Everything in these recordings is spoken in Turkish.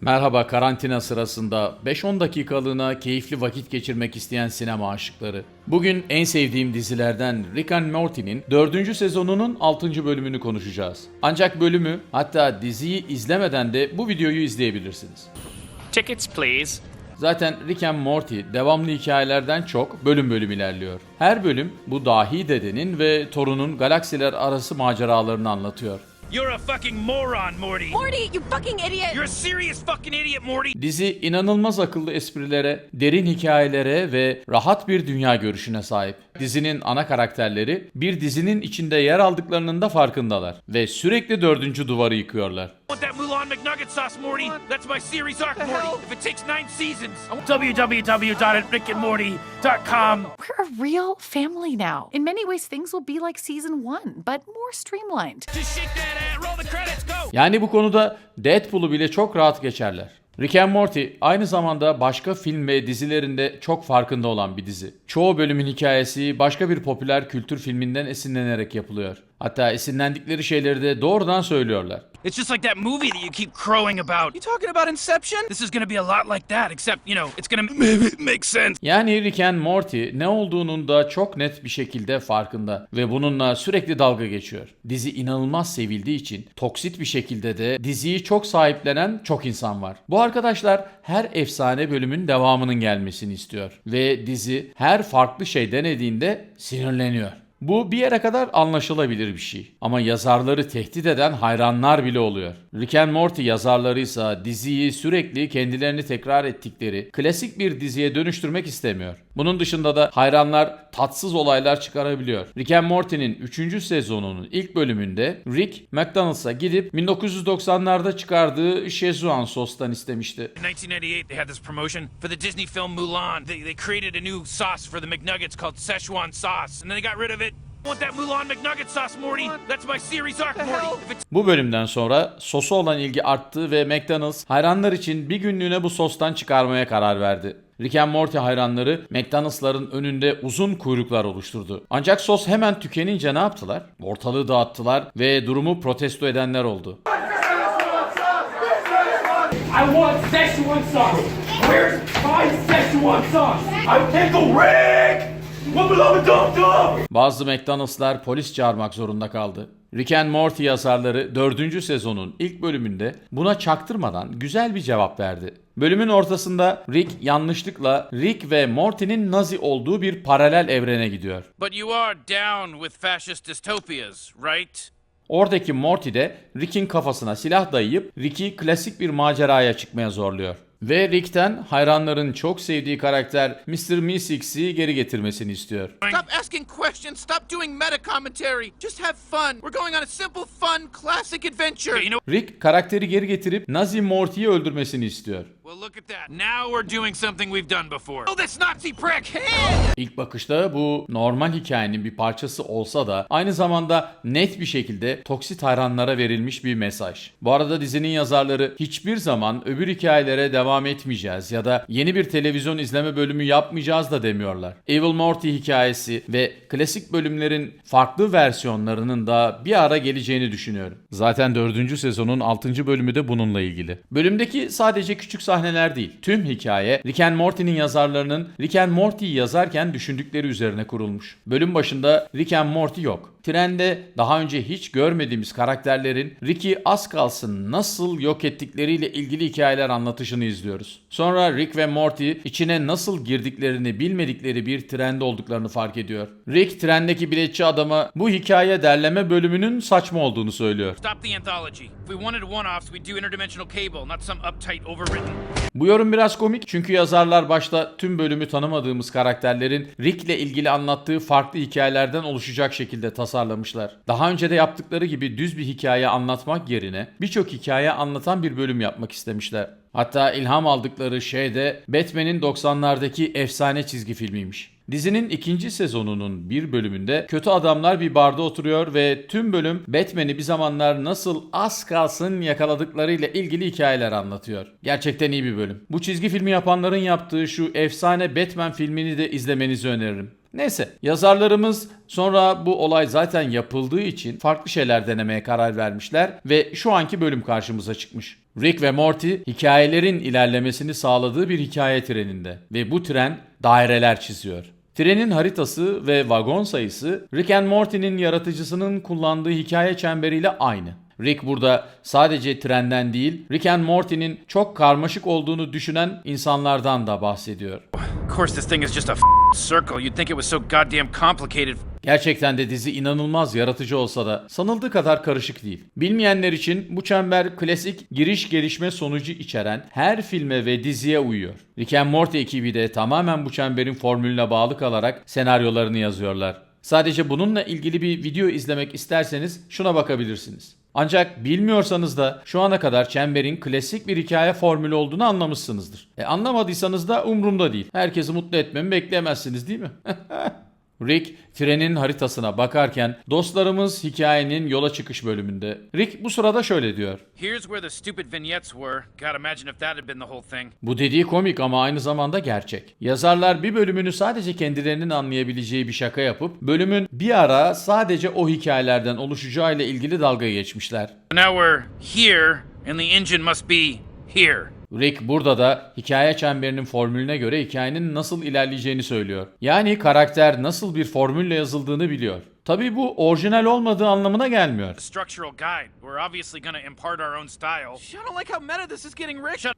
Merhaba karantina sırasında 5-10 dakikalığına keyifli vakit geçirmek isteyen sinema aşıkları. Bugün en sevdiğim dizilerden Rick and Morty'nin 4. sezonunun 6. bölümünü konuşacağız. Ancak bölümü hatta diziyi izlemeden de bu videoyu izleyebilirsiniz. Tickets, please. Zaten Rick and Morty devamlı hikayelerden çok bölüm bölüm ilerliyor. Her bölüm bu dahi dedenin ve torunun galaksiler arası maceralarını anlatıyor. You're a fucking moron, Morty. Morty, you fucking idiot! You're a serious fucking idiot, Morty. Dizi inanılmaz akıllı esprilere, derin hikayelere ve rahat bir dünya görüşüne sahip. Dizinin ana karakterleri bir dizinin içinde yer aldıklarının da farkındalar ve sürekli dördüncü duvarı yıkıyorlar. want Mulan McNugget sauce, Morty. That's my series arc, Morty. If it takes nine seasons, www.rickandmorty.com. We're a real family now. In many ways, things will be like season one, but more streamlined. Just shake that ass, roll the credits, go. Yani bu konuda Deadpool'u bile çok rahat geçerler. Rick and Morty aynı zamanda başka film ve dizilerinde çok farkında olan bir dizi. Çoğu bölümün hikayesi başka bir popüler kültür filminden esinlenerek yapılıyor. Hatta esinlendikleri şeyleri de doğrudan söylüyorlar. It's just like that movie that you keep crowing about. You talking about Inception? This is gonna be a lot like that, except, you know, it's gonna maybe make sense. Yani Rick and Morty ne olduğunun da çok net bir şekilde farkında ve bununla sürekli dalga geçiyor. Dizi inanılmaz sevildiği için toksit bir şekilde de diziyi çok sahiplenen çok insan var. Bu arkadaşlar her efsane bölümün devamının gelmesini istiyor ve dizi her farklı şey denediğinde sinirleniyor. Bu bir yere kadar anlaşılabilir bir şey. Ama yazarları tehdit eden hayranlar bile oluyor. Rick and Morty yazarları ise diziyi sürekli kendilerini tekrar ettikleri klasik bir diziye dönüştürmek istemiyor. Bunun dışında da hayranlar tatsız olaylar çıkarabiliyor. Rick and Morty'nin 3. sezonunun ilk bölümünde Rick McDonald's'a gidip 1990'larda çıkardığı Szechuan sostan istemişti. In 1998, they had this promotion for the Disney film Mulan. They, they created a new sauce for the McNuggets called Szechuan sauce, and then they got rid of it. I want that Mulan McNugget sauce, Morty. That's my series arc, Morty. If it's Bu bölümden sonra sosu olan ilgi arttı ve McDonald's hayranlar için bir günlüğüne bu sostan çıkarmaya karar verdi. Rick and Morty hayranları McDonald'sların önünde uzun kuyruklar oluşturdu. Ancak sos hemen tükenince ne yaptılar? Ortalığı dağıttılar ve durumu protesto edenler oldu. I want Szechuan sauce. Where's my Szechuan sauce? I pickle Rick. Bazı McDonald'slar polis çağırmak zorunda kaldı. Rick and Morty yazarları 4. sezonun ilk bölümünde buna çaktırmadan güzel bir cevap verdi. Bölümün ortasında Rick yanlışlıkla Rick ve Morty'nin Nazi olduğu bir paralel evrene gidiyor. But you are down with fascist dystopias, right? Oradaki Morty de Rick'in kafasına silah dayayıp Rick'i klasik bir maceraya çıkmaya zorluyor. Ve Rick'ten hayranların çok sevdiği karakter Mr. Meeseks'i geri getirmesini istiyor. Stop asking questions. Stop doing meta commentary. Just have fun. We're going on a simple, fun, classic adventure. Rick karakteri geri getirip Nazi Morty'yi öldürmesini istiyor. Well, look at that. Now we're doing something we've done before. Oh, this Nazi prick! İlk bakışta bu normal hikayenin bir parçası olsa da aynı zamanda net bir şekilde toksit hayranlara verilmiş bir mesaj. Bu arada dizinin yazarları hiçbir zaman öbür hikayelere devam etmeyeceğiz ya da yeni bir televizyon izleme bölümü yapmayacağız da demiyorlar. Evil Morty hikayesi ve klasik bölümlerin farklı versiyonlarının da bir ara geleceğini düşünüyorum. Zaten 4. sezonun 6. bölümü de bununla ilgili. Bölümdeki sadece küçük sahneler değil. Tüm hikaye Rick and Morty'nin yazarlarının Rick and Morty'yi yazarken düşündükleri üzerine kurulmuş. Bölüm başında Rick and Morty yok. Trende daha önce hiç görmediğimiz karakterlerin Rick'i az kalsın nasıl yok ettikleriyle ilgili hikayeler anlatışını izliyoruz. Sonra Rick ve Morty içine nasıl girdiklerini bilmedikleri bir trende olduklarını fark ediyor. Rick trendeki biletçi adama bu hikaye derleme bölümünün saçma olduğunu söylüyor. Stop the anthology. If we wanted one-offs, we'd do interdimensional cable, not some uptight, overwritten. Bu yorum biraz komik çünkü yazarlar başta tüm bölümü tanımadığımız karakterlerin Rick'le ilgili anlattığı farklı hikayelerden oluşacak şekilde tasarlamışlar. Daha önce de yaptıkları gibi düz bir hikaye anlatmak yerine birçok hikaye anlatan bir bölüm yapmak istemişler. Hatta ilham aldıkları şey de Batman'in 90'lardaki efsane çizgi filmiymiş. Dizinin ikinci sezonunun bir bölümünde kötü adamlar bir barda oturuyor ve tüm bölüm Batman'i bir zamanlar nasıl az kalsın yakaladıklarıyla ilgili hikayeler anlatıyor. Gerçekten iyi bir bölüm. Bu çizgi filmi yapanların yaptığı şu efsane Batman filmini de izlemenizi öneririm. Neyse yazarlarımız sonra bu olay zaten yapıldığı için farklı şeyler denemeye karar vermişler ve şu anki bölüm karşımıza çıkmış. Rick ve Morty hikayelerin ilerlemesini sağladığı bir hikaye treninde ve bu tren daireler çiziyor. Trenin haritası ve vagon sayısı Rick and Morty'nin yaratıcısının kullandığı hikaye çemberiyle aynı. Rick burada sadece trenden değil, Rick and Morty'nin çok karmaşık olduğunu düşünen insanlardan da bahsediyor. Of course, this thing is just a circle. You'd think it was so goddamn complicated. Gerçekten de dizi inanılmaz yaratıcı olsa da sanıldığı kadar karışık değil. Bilmeyenler için bu çember klasik giriş gelişme sonucu içeren her filme ve diziye uyuyor. Rick and Morty ekibi de tamamen bu çemberin formülüne bağlı kalarak senaryolarını yazıyorlar. Sadece bununla ilgili bir video izlemek isterseniz şuna bakabilirsiniz. Ancak bilmiyorsanız da şu ana kadar çemberin klasik bir hikaye formülü olduğunu anlamışsınızdır. E anlamadıysanız da umurumda değil. Herkesi mutlu etmemi bekleyemezsiniz değil mi? Rick trenin haritasına bakarken dostlarımız hikayenin yola çıkış bölümünde. Rick bu sırada şöyle diyor. Bu dediği komik ama aynı zamanda gerçek. Yazarlar bir bölümünü sadece kendilerinin anlayabileceği bir şaka yapıp bölümün bir ara sadece o hikayelerden oluşacağıyla ilgili dalga geçmişler. Now we're here, and the engine must be here. Rick burada da hikaye çemberinin formülüne göre hikayenin nasıl ilerleyeceğini söylüyor. Yani karakter nasıl bir formülle yazıldığını biliyor. Tabii bu orijinal olmadığı anlamına gelmiyor.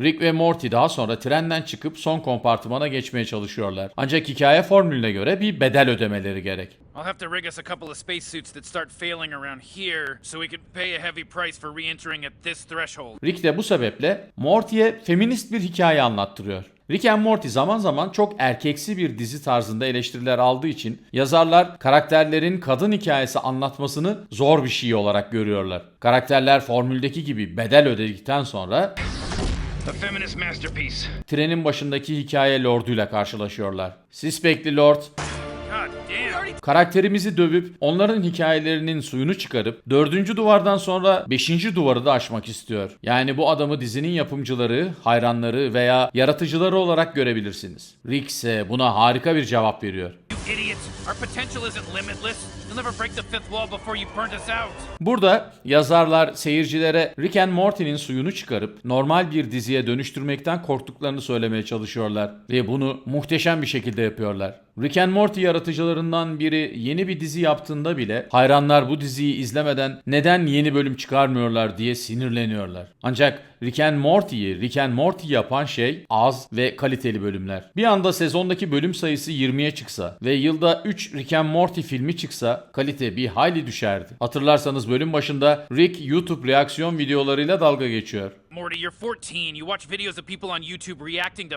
Rick ve Morty daha sonra trenden çıkıp son kompartımana geçmeye çalışıyorlar. Ancak hikaye formülüne göre bir bedel ödemeleri gerek. I'll have to rig us a couple of spacesuits that start failing around here so we can pay a heavy price for re-entering at this threshold. Rick de bu sebeple Morty'ye feminist bir hikaye anlattırıyor. Rick and Morty zaman zaman çok erkeksi bir dizi tarzında eleştiriler aldığı için yazarlar karakterlerin kadın hikayesi anlatmasını zor bir şey olarak görüyorlar. Karakterler formüldeki gibi bedel ödedikten sonra A feminist masterpiece. trenin başındaki hikaye lorduyla karşılaşıyorlar. Sispekli Lord. Karakterimizi dövüp onların hikayelerinin suyunu çıkarıp dördüncü duvardan sonra beşinci duvarı da aşmak istiyor. Yani bu adamı dizinin yapımcıları, hayranları veya yaratıcıları olarak görebilirsiniz. Rick ise buna harika bir cevap veriyor. Burada yazarlar seyircilere Rick and Morty'nin suyunu çıkarıp normal bir diziye dönüştürmekten korktuklarını söylemeye çalışıyorlar ve bunu muhteşem bir şekilde yapıyorlar. Rick and Morty yaratıcılarından biri yeni bir dizi yaptığında bile hayranlar bu diziyi izlemeden neden yeni bölüm çıkarmıyorlar diye sinirleniyorlar. Ancak Rick and Morty'yi Rick and Morty yapan şey az ve kaliteli bölümler. Bir anda sezondaki bölüm sayısı 20'ye çıksa ve yılda 3 Rick and Morty filmi çıksa kalite bir hayli düşerdi. Hatırlarsanız bölüm başında Rick YouTube reaksiyon videolarıyla dalga geçiyor. Morty, you're 14. You watch videos of people on YouTube reacting to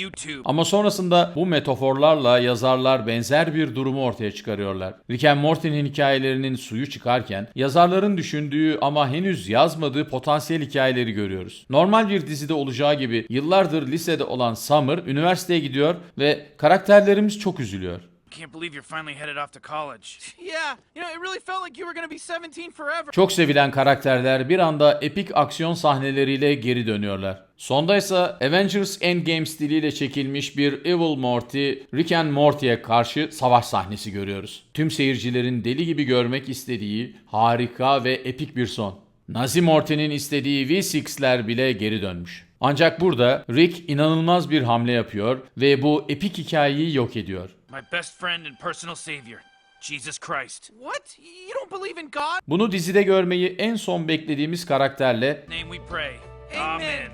YouTube. Ama sonrasında bu metaforlarla yazarlar benzer bir durumu ortaya çıkarıyorlar. Rick and Morty'nin hikayelerinin suyu çıkarken yazarların düşündüğü ama henüz yazmadığı potansiyel hikayeleri görüyoruz. Normal bir dizide olacağı gibi yıllardır lisede olan Summer üniversiteye gidiyor ve karakterlerimiz çok üzülüyor. Can't believe you're finally headed off to college. Yeah, you know, it really felt like you were gonna be 17 forever. Çok sevilen karakterler bir anda epik aksiyon sahneleriyle geri dönüyorlar. Sonda ise Avengers Endgame stiliyle çekilmiş bir Evil Morty, Rick and Morty'ye karşı savaş sahnesi görüyoruz. Tüm seyircilerin deli gibi görmek istediği harika ve epik bir son. Nazi Morty'nin istediği V6'ler bile geri dönmüş. Ancak burada Rick inanılmaz bir hamle yapıyor ve bu epik hikayeyi yok ediyor. My best friend and personal savior, Jesus Christ. What? You don't believe in God? Bunu dizide görmeyi en son beklediğimiz karakterle Name we pray. Amen.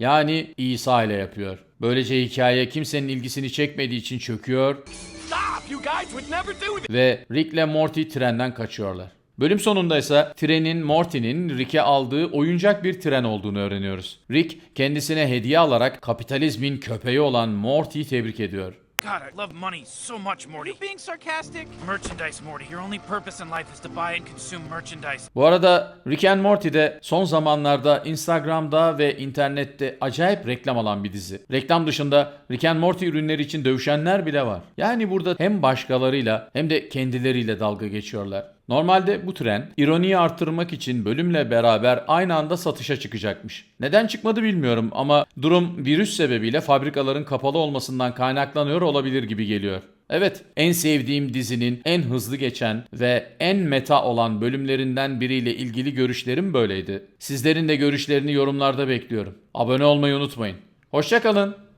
Yani İsa ile yapıyor. Böylece hikaye kimsenin ilgisini çekmediği için çöküyor Stop! You guys would never do this! ve Rick ile Morty trenden kaçıyorlar. Bölüm sonunda ise trenin Morty'nin Rick'e aldığı oyuncak bir tren olduğunu öğreniyoruz. Rick kendisine hediye alarak kapitalizmin köpeği olan Morty'yi tebrik ediyor. God, I love money so much, Morty. You being sarcastic? Merchandise, Morty. Your only purpose in life is to buy and consume merchandise. Bu arada Rick and Morty de son zamanlarda Instagram'da ve internette acayip reklam alan bir dizi. Reklam dışında Rick and Morty ürünleri için dövüşenler bile var. Yani burada hem başkalarıyla hem de kendileriyle dalga geçiyorlar. Normalde bu tren ironiyi arttırmak için bölümle beraber aynı anda satışa çıkacakmış. Neden çıkmadı bilmiyorum ama durum virüs sebebiyle fabrikaların kapalı olmasından kaynaklanıyor olabilir gibi geliyor. Evet, en sevdiğim dizinin en hızlı geçen ve en meta olan bölümlerinden biriyle ilgili görüşlerim böyleydi. Sizlerin de görüşlerini yorumlarda bekliyorum. Abone olmayı unutmayın. Hoşçakalın.